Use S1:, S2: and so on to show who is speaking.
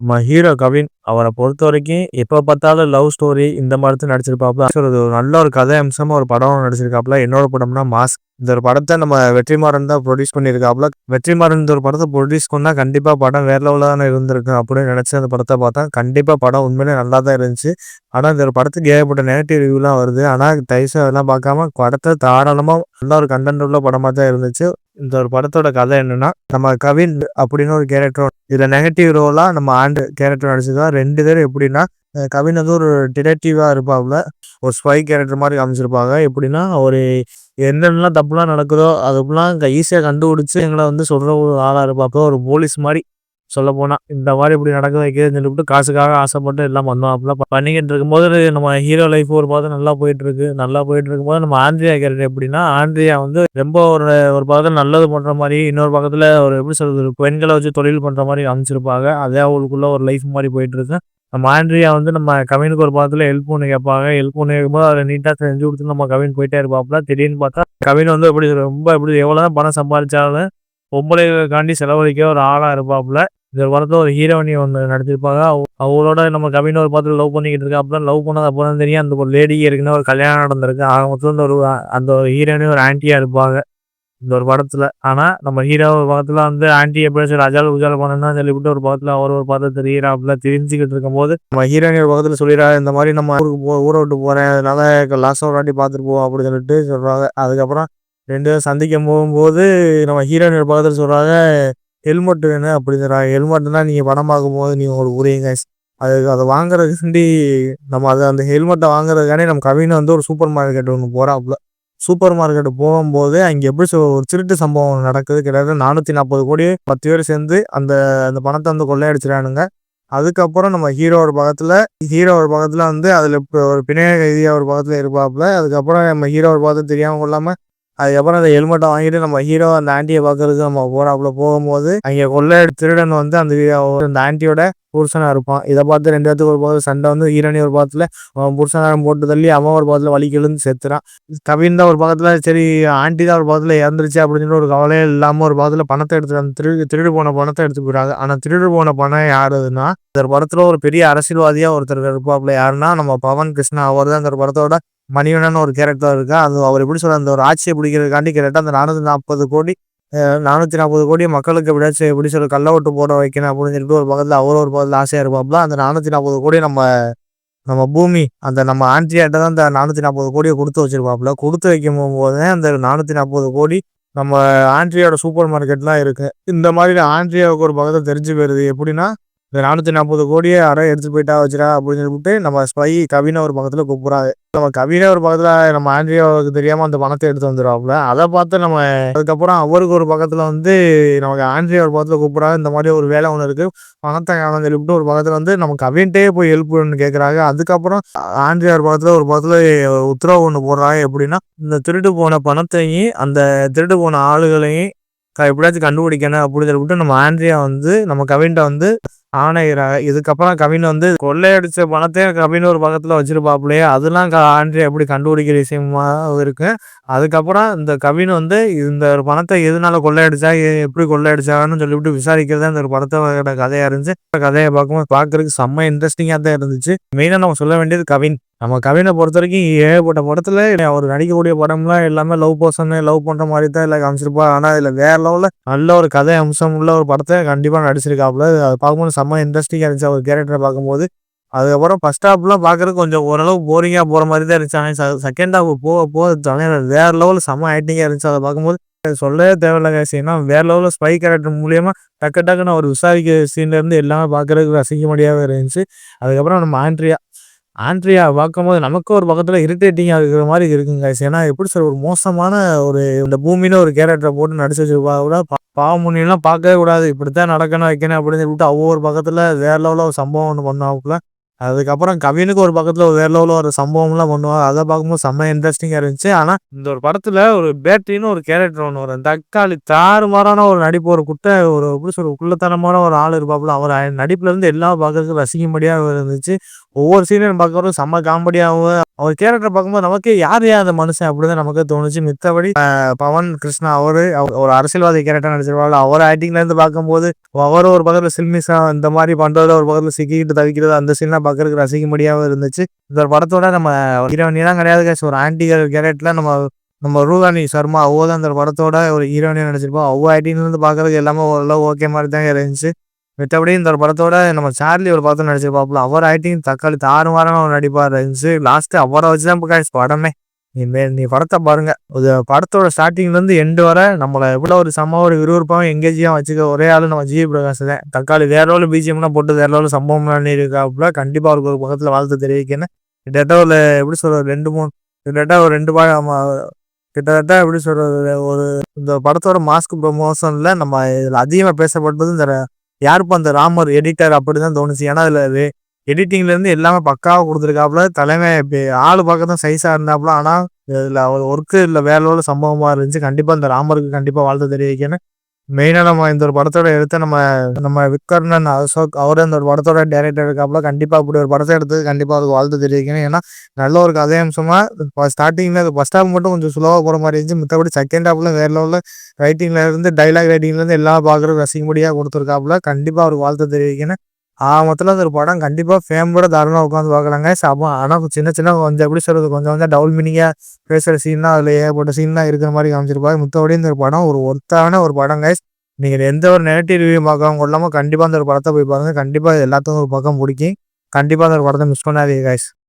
S1: நம்ம ஹீரோ கவின் அவரை பொறுத்த வரைக்கும் எப்போ பார்த்தாலும் லவ் ஸ்டோரி இந்த மாதிரி தான் நடிச்சிருப்பாப்ல ஒரு நல்ல ஒரு கதை அம்சமாக ஒரு படம் நடிச்சிருக்காப்ல என்னோட படம்னா மாஸ் இந்த ஒரு படத்தை நம்ம வெற்றிமாறன் தான் ப்ரொடியூஸ் பண்ணியிருக்காப்ல வெற்றிமாறன் இந்த ஒரு படத்தை ப்ரொடியூஸ் பண்ணால் கண்டிப்பாக படம் வேற லெவலில் தானே இருந்திருக்கு அப்படின்னு நினச்சி அந்த படத்தை பார்த்தா கண்டிப்பாக படம் உண்மையிலே நல்லா தான் இருந்துச்சு. ஆனால் இந்த ஒரு படத்துக்கு ஏகப்பட்ட நெகட்டிவ் ரிவ்யூலாம் வருது. ஆனால் தைசா அதெல்லாம் பார்க்காம படத்தை தாராளமாக நல்ல ஒரு கண்டென்ட் உள்ள படமாக தான் இருந்துச்சு. இந்த ஒரு படத்தோட கதை என்னன்னா நம்ம கவின் அப்படின்னு ஒரு கேரக்டர் இதில் நெகட்டிவ் ரோலாக நம்ம ஆண்டு கேரக்டர் நடிச்சதா ரெண்டு பேரும் எப்படின்னா கவின் வந்து ஒரு டிடெக்டிவாக இருப்பாப்புல. ஒரு ஸ்பை கேரக்டர் மாதிரி காமிச்சிருப்பாங்க. எப்படின்னா ஒரு என்னென்னலாம் தப்புலாம் நடக்குதோ அதுக்கெல்லாம் ஈஸியாக கண்டுபிடிச்சு எங்களை வந்து சொல்ற ஒரு ஆளா இருப்பாப்ல ஒரு போலீஸ் மாதிரி. சொல்ல போனால் இந்த மாதிரி இப்படி நடக்க வைக்கிறதுன்னு சொல்லிவிட்டு காசுக்காக ஆசைப்பட்டு எல்லாம் பண்ணுவாப்புல பண்ணிக்கிட்டு இருக்கும்போது நம்ம ஹீரோ லைஃப் ஒரு பார்த்து நல்லா போயிட்டு இருக்கு நல்லா போயிட்டு இருக்கும்போது நம்ம ஆண்ட்ரியா கேரக்டர் எப்படின்னா ஆண்ட்ரியா வந்து ரொம்ப ஒரு ஒரு பக்கத்தில் நல்லது பண்ணுற மாதிரி இன்னொரு பக்கத்தில் ஒரு எப்படி சொல்றது ஒரு பெண்களை வச்சு தொழில் பண்ணுற மாதிரி அமைச்சிருப்பாங்க அதே அவளுக்குள்ள ஒரு லைஃப் மாதிரி போயிட்டு இருக்கு நம்ம ஆண்ட்ரியா வந்து நம்ம கவினுக்கு ஒரு பக்கத்தில் ஹெல்ப் ஒன்று கேட்பாங்க. ஹெல்ப் ஒன்று கேட்கும்போது அதை நீட்டாக செஞ்சு கொடுத்து நம்ம கவின் போயிட்டே இருப்பாப்புல. திடீர்னு பார்த்தா கவின் வந்து எப்படி ரொம்ப எப்படி எவ்வளோ தான் பணம் சம்பாதிச்சாலும் பொம்பளைக்காண்டி செலவழிக்க ஒரு ஆளாக இருப்பாப்புல. இந்த படத்தில் ஒரு ஹீரோயினி ஒன்று நடிச்சிருப்பாங்க. அவங்களோட நம்ம கவின் ஒரு பார்த்து லவ் பண்ணிக்கிட்டு இருக்கா அப்புறம் லவ் பண்ணது அப்புறம் தெரியும். அந்த ஒரு லேடி ஏற்கனவே ஒரு கல்யாணம் நடந்திருக்கு. ஆக மொத்தம் ஒரு அந்த ஒரு ஹீரோயினி ஒரு ஆண்டியாக இருப்பாங்க. இந்த ஒரு படத்தில். ஆனால் நம்ம ஹீரோ ஒரு பக்கத்துல வந்து ஆன்டி எப்படி சொல்லி அஜால் உஜால் பண்ணணும்னு சொல்லிவிட்டு ஒரு பக்கத்தில் அவர் ஒரு பக்கத்துல அப்படிலாம் தெரிஞ்சுக்கிட்டு இருக்கும்போது நம்ம ஹீரோயினி ஒரு பக்கத்தில் சொல்லிடுறா இந்த மாதிரி நம்ம ஊருக்கு போ ஊரை விட்டு போகிறேன் அதனால லாஸ்ட் ஒரு வாட்டி பார்த்துட்டு போவோம் அப்படின்னு சொல்லிட்டு சொல்கிறாங்க அதுக்கப்புறம் ரெண்டு பேரும் சந்திக்க போகும்போது நம்ம ஹீரோயின் ஒரு பக்கத்தில் சொல்கிறாங்க ஹெல்மெட் வேணும் அப்படிங்கிறா. ஹெல்மெட்னா நீங்கள் படம் பார்க்கும்போது நீங்கள் ஒரு உரியங்க அது அதை வாங்குறதுக்காண்டி நம்ம அதை அந்த ஹெல்மெட்டை வாங்குறதுக்காண்டி நம்ம கவினை வந்து ஒரு சூப்பர் மார்க்கெட் ஒன்று போகிறாப்புல சூப்பர் மார்க்கெட் போகும்போது அங்கே எப்படி ஒரு திருட்டு சம்பவம் நடக்குது. கிட்டத்தட்ட நானூற்றி நாற்பது கோடி பத்து பேர் சேர்ந்து அந்த அந்த பணத்தை வந்து கொள்ளையடிச்சிடானுங்க அதுக்கப்புறம் நம்ம ஹீரோ ஒரு பக்கத்தில் ஹீரோ ஒரு பக்கத்தில் வந்து அதில் இப்போ ஒரு பிணைய கைதியாக ஒரு பக்கத்தில் இருப்பாப்புல. அதுக்கப்புறம் நம்ம ஹீரோ ஒரு பக்கத்தில் தெரியாமல் கொள்ளாமல் அதுக்கப்புறம் அந்த ஹெல்மெட்டை வாங்கிட்டு நம்ம ஹீரோ அந்த ஆண்டியை பார்க்கறதுக்கு நம்ம போறாப்புல. போகும்போது அங்கே கொள்ளை திருடன் வந்து அந்த அந்த ஆண்டியோட புருஷனா இருப்பான். இதை பார்த்து ரெண்டு இடத்துக்கு ஒரு பார்த்து சண்டை வந்து ஈரணி ஒரு பாதத்துல அவன் புருஷனாரம் போட்டு தள்ளி அவன் ஒரு பாதத்துல வலி கிழந்து செத்துறான். கவின் தான் ஒரு பக்கத்துல சரி ஆண்டி தான் ஒரு பக்கத்துல இறந்துருச்சு அப்படின்னு ஒரு கவலையே இல்லாம ஒரு பக்கத்துல பணத்தை எடுத்து அந்த திருடு திருடு போன பணத்தை எடுத்து போயிடுறாங்க. ஆனா திருடு போன பணம் யாருதுன்னா இந்த படத்தில் படத்துல ஒரு பெரிய அரசியல்வாதியா ஒருத்தர் இருப்பாப்புல. யாருன்னா நம்ம பவன் கிருஷ்ணா. அவர் தான் இந்த படத்தோட மணிவண்ணன் ஒரு கேரக்டர் இருக்கா? அது அவர் எப்படி சொல்ற அந்த ஒரு ஆட்சியை பிடிக்கிறதுக்காண்டி கேரக்டர் அந்த நானூற்றி நாற்பது கோடி நானூற்றி நாற்பது கோடி மக்களுக்கு எப்படியாச்சும் எப்படி சொல்ற கள்ள ஓட்டு போட வைக்கணும் அப்படின்னு சொல்லிட்டு ஒரு பக்கத்தில் அவர் ஒரு பக்கத்தில் ஆசையாக இருப்பாப்புல. அந்த நானூற்றி நாற்பது கோடி நம்ம நம்ம பூமி அந்த நம்ம ஆண்ட்ரியாட்ட தான் அந்த நானூற்றி நாற்பது கோடியை கொடுத்து வச்சிருப்பாப்புல. கொடுத்து வைக்கும் போதே அந்த நானூற்றி நாற்பது கோடி நம்ம ஆண்ட்ரியாவோட சூப்பர் மார்க்கெட்லாம் இருக்குது இந்த மாதிரி ஆண்ட்ரியாவுக்கு ஒரு பக்கத்தை தெரிஞ்சு போயிருது. எப்படின்னா இந்த நானூற்றி நாற்பது கோடியை யாரோ எடுத்து போயிட்டா வச்சுரா அப்படின்னு சொல்லிட்டு நம்ம ஸ்பை கவினை ஒரு பக்கத்தில் கூப்பிட்றாங்க நம்ம கவினை ஒரு பக்கத்தில் நம்ம ஆண்ட்ரியாவுக்கு தெரியாமல் அந்த பணத்தை எடுத்து வந்துடுவாப்புல அதை பார்த்து நம்ம அதுக்கப்புறம் அவருக்கு ஒரு பக்கத்தில் வந்து நமக்கு ஆண்ட்ரியா ஒரு பக்கத்தில் கூப்பிட்றாரு. இந்த மாதிரி ஒரு வேலை ஒன்று இருக்கு. பணத்தை காணும் சொல்லிவிட்டு ஒரு பக்கத்தில் வந்து நம்ம கவின்ட்டே போய் ஹெல்ப் பண்ணு கேட்குறாங்க அதுக்கப்புறம் ஆண்ட்ரியா ஒரு பக்கத்தில் ஒரு பக்கத்தில் உத்தரவு ஒன்று போடுறாங்க. எப்படின்னா இந்த திருட்டு போன பணத்தையும் அந்த திருட்டு போன ஆளுகளையும் எப்படியாச்சும் கண்டுபிடிக்கணும் அப்படின்னு சொல்லிவிட்டு நம்ம ஆண்ட்ரியா வந்து நம்ம கவின்ட்ட வந்து ஆணையிறாங்க இதுக்கப்புறம் கவின் வந்து கொள்ளையடிச்ச பணத்தையும் கவின் ஒரு பக்கத்தில் வச்சிருப்பாப்புலையே அதெல்லாம் க- எப்படி கண்டுபிடிக்கிற விஷயமாக இருக்கு. அதுக்கப்புறம் இந்த கவின் வந்து இந்த ஒரு பணத்தை எதனால கொள்ளையடிச்சா எப்படி கொள்ளையடிச்சாங்கன்னு சொல்லிவிட்டு விசாரிக்கிறதா இந்த ஒரு படத்தோட கதையா இருந்துச்சு கதையை பார்க்கும்போது பார்க்கறதுக்கு செம்ம இன்ட்ரெஸ்டிங்காக தான் இருந்துச்சு. மெயினாக நம்ம சொல்ல வேண்டியது கவின். நம்ம கவினை பொறுத்த வரைக்கும் ஏகப்பட்ட படத்துல அவர் நடிக்கக்கூடிய படம்லாம் எல்லாமே லவ் பர்சன் லவ் பண்ற மாதிரி தான் எல்லாம் காமிச்சிருப்பா. ஆனா இதுல வேற லெவல்ல நல்ல ஒரு கதை அம்சம் உள்ள ஒரு படத்தை கண்டிப்பா நடிச்சிருக்காப்புல. அது பார்க்கும்போது செம்ம இன்ட்ரெஸ்டிங்காக இருந்துச்சு அவர் கேரக்டரை பார்க்கும்போது. அதுக்கப்புறம் ஃபர்ஸ்ட் ஹாஃப்லாம் பார்க்கறதுக்கு கொஞ்சம் ஓரளவு போரிங்காக போகிற மாதிரி தான் இருந்துச்சு ஆனால் செகண்ட் ஹாஃப் போக போக தலைவர் வேற லெவலில் செம்ம ஆக்டிங்காக இருந்துச்சு. அதை பார்க்கும்போது சொல்லவே தேவையில்ல guys. வேற லெவலில் ஸ்பை கேரக்டர் மூலியமாக டக்கு டக்குன்னு ஒரு விசாரிக்க சீன்லேருந்து எல்லாமே எல்லாமே பார்க்கறதுக்கு முடியாத இருந்துச்சு. அதுக்கப்புறம் நம்ம ஆண்ட்ரியா ஆண்ட்ரியா பார்க்கும்போது நமக்கு ஒரு பக்கத்தில் இரிட்டேட்டிங்கா இருக்கிற மாதிரி இருக்குங்க ஏன்னா எப்படி சார் ஒரு மோசமான ஒரு இந்த பூமியில ஒரு கேரக்டரை போட்டு நடிச்சு வச்சிருப்பா கூட பாவமுனியெல்லாம் பார்க்கவே கூடாது. இப்படித்தான் நடக்கணும் வைக்கணும் அப்படின்னு சொல்லிட்டு ஒவ்வொரு பக்கத்தில் வேற லெவலில் ஒரு சம்பவம் ஒன்று பண்ணுவாப்புல அதுக்கப்புறம் கவினுக்கு ஒரு பக்கத்தில் ஒரு வேற லெவலில் ஒரு சம்பவம்லாம் பண்ணுவாங்க. அதை பார்க்கும்போது செம்ம இன்ட்ரெஸ்டிங்காக இருந்துச்சு. ஆனால் இந்த ஒரு படத்தில் ஒரு பேட்டரின்னு ஒரு கேரக்டர் ஒன்று வரும். தக்காளி தாறுமாறான ஒரு நடிப்பு ஒரு குட்டை ஒரு எப்படி சொல்ற குள்ளத்தனமான ஒரு ஆள் இருப்பாப்புல. அவர் நடிப்புலேருந்து எல்லா எல்லாம் பார்க்கறதுக்கு ரசிக்கும்படியாக இருந்துச்சு. ஒவ்வொரு சீனையும் பார்க்கறதும் செம்ம காமெடியாகவும் அவர் கேரக்டர் பார்க்கும்போது நமக்கு யார் யார் அந்த மனுஷன் அப்படின்னு நமக்கு தோணுச்சு. மித்தபடி பவன் கிருஷ்ணா அவரு ஒரு அரசியல்வாதி கேரக்டர் நடிச்சிருவாள் அவர் ஆக்டிங்ல இருந்து பார்க்கும்போது அவர் ஒரு பக்கத்துல சில்மிசா இந்த மாதிரி பண்றதுல ஒரு பக்கத்துல சிக்கிக்கிட்டு தவிக்கிறது அந்த சீன்லாம் பார்க்கறதுக்கு ரசிக்க முடியாம இருந்துச்சு. இந்த படத்தோட நம்ம ஹீரோயினா கிடையாது ஒரு ஆன்டி கேரக்டர்ல நம்ம நம்ம ரூகானி சர்மா அவ்வளோ தான் அந்த படத்தோட ஒரு ஹீரோனியா நடிச்சிருப்போம் அவ்வளோ ஆக்டிங்ல இருந்து பாக்குறதுக்கு எல்லாமே ஓரளவு ஓகே மாதிரி தான் இருந்துச்சு. மித்தபடி இந்த படத்தோட நம்ம சார்லி ஒரு படத்தை நடிச்சிருப்பாப்புல அவர் ஆக்டிங் தக்காளி தாறு வாரம் அவர் நடிப்பார். இருந்துச்சு லாஸ்ட்டு அவரை வச்சுதான் காய்ச்சி படமே. நீ நீ படத்தை பாருங்க. படத்தோட ஸ்டார்டிங்லேருந்து எண்டு வர நம்மளை எவ்வளோ ஒரு செம்ம ஒரு விறுவிறுப்பாகவும் எங்கேஜியாக வச்சுக்க ஒரே ஆள் நம்ம ஜி பிரகாஷ் தான். தக்காளி வேற லெவலில் பிஜிஎம்லாம் போட்டு வேற லெவலில் சம்பவம் இருக்காப்புல கண்டிப்பாக அவருக்கு ஒரு பக்கத்தில் வாழ்த்து தெரிவிக்கணும் கிட்டத்தட்ட ஒரு எப்படி சொல்றது ரெண்டு மூணு கிட்டத்தட்ட ஒரு ரெண்டு பா கிட்டத்தட்ட எப்படி சொல்றது ஒரு இந்த படத்தோட மாஸ்க் ப்ரொமோஷனில் நம்ம இதில் அதிகமாக பேசப்பட்டது இந்த யாருப்பா அந்த ராமர் எடிட்டர் அப்படிதான் தோணுச்சு. ஏன்னா அதுல எடிட்டிங்ல இருந்து எல்லாமே பக்காவா கொடுத்துருக்காப்புல. தலைமை ஆளு பார்க்க தான் சைஸா இருந்தாப்புல. ஆனா இதுல ஒர்க்கு இல்ல வேலையோட சம்பவமா இருந்துச்சு. கண்டிப்பா இந்த ராமருக்கு கண்டிப்பா வாழ்த்து தெரிவிக்கணும் மெயினாக நம்ம இந்த ஒரு படத்தோட எடுத்து நம்ம நம்ம விக்கர்ணன் அசோக் அவர் இந்த ஒரு படத்தோட டேரக்டர் இருக்காப்புல கண்டிப்பாக அப்படி ஒரு படத்தை எடுத்து கண்டிப்பாக அதுக்கு வாழ்த்து தெரிவிக்கணும் ஏன்னா நல்ல ஒரு கதை அம்சமாக ஸ்டார்டிங்கில் அது ஃபஸ்ட் ஹாஃப் மட்டும் கொஞ்சம் ஸ்லோவாக போகிற மாதிரி இருந்துச்சு. மித்தபடி செகண்ட் ஹாஃப்ல வேற லெவலில் ரைட்டிங்ல இருந்து டைலாக் ரைட்டிங்லேருந்து எல்லாம் பார்க்குறது ரசிக்கும்படியாக கொடுத்துருக்காப்புல. கண்டிப்பாக அவருக்கு வாழ்த்து தெரிவிக்கணும் மொத்தத்தில் அந்த ஒரு படம் கண்டிப்பாக ஃபேமோட தாராளமாக உட்காந்து பார்க்கலாங்க. சபம் ஆனால் சின்ன சின்ன கொஞ்சம் எப்படி சொல்கிறது கொஞ்சம் கொஞ்சம் டவுல் மீனிங்காக பேசுகிற சீன்லாம் அதில் ஏகப்பட்ட சீன்லாம் இருக்கிற மாதிரி காமிச்சிருப்பாங்க முத்தோடய இந்த படம் ஒரு ஒர்த்தான ஒரு படம் கைஸ் நீங்கள் எந்த ஒரு நெகட்டிவ் ரிவ்யூ பார்க்காம இல்லாமல் கண்டிப்பாக அந்த ஒரு படத்தை போய் பாருங்கள் கண்டிப்பாக எல்லாத்துக்கும் ஒரு பக்கம் பிடிக்கும். கண்டிப்பாக அந்த ஒரு படத்தை மிஸ் பண்ணாதீங்க கைஸ்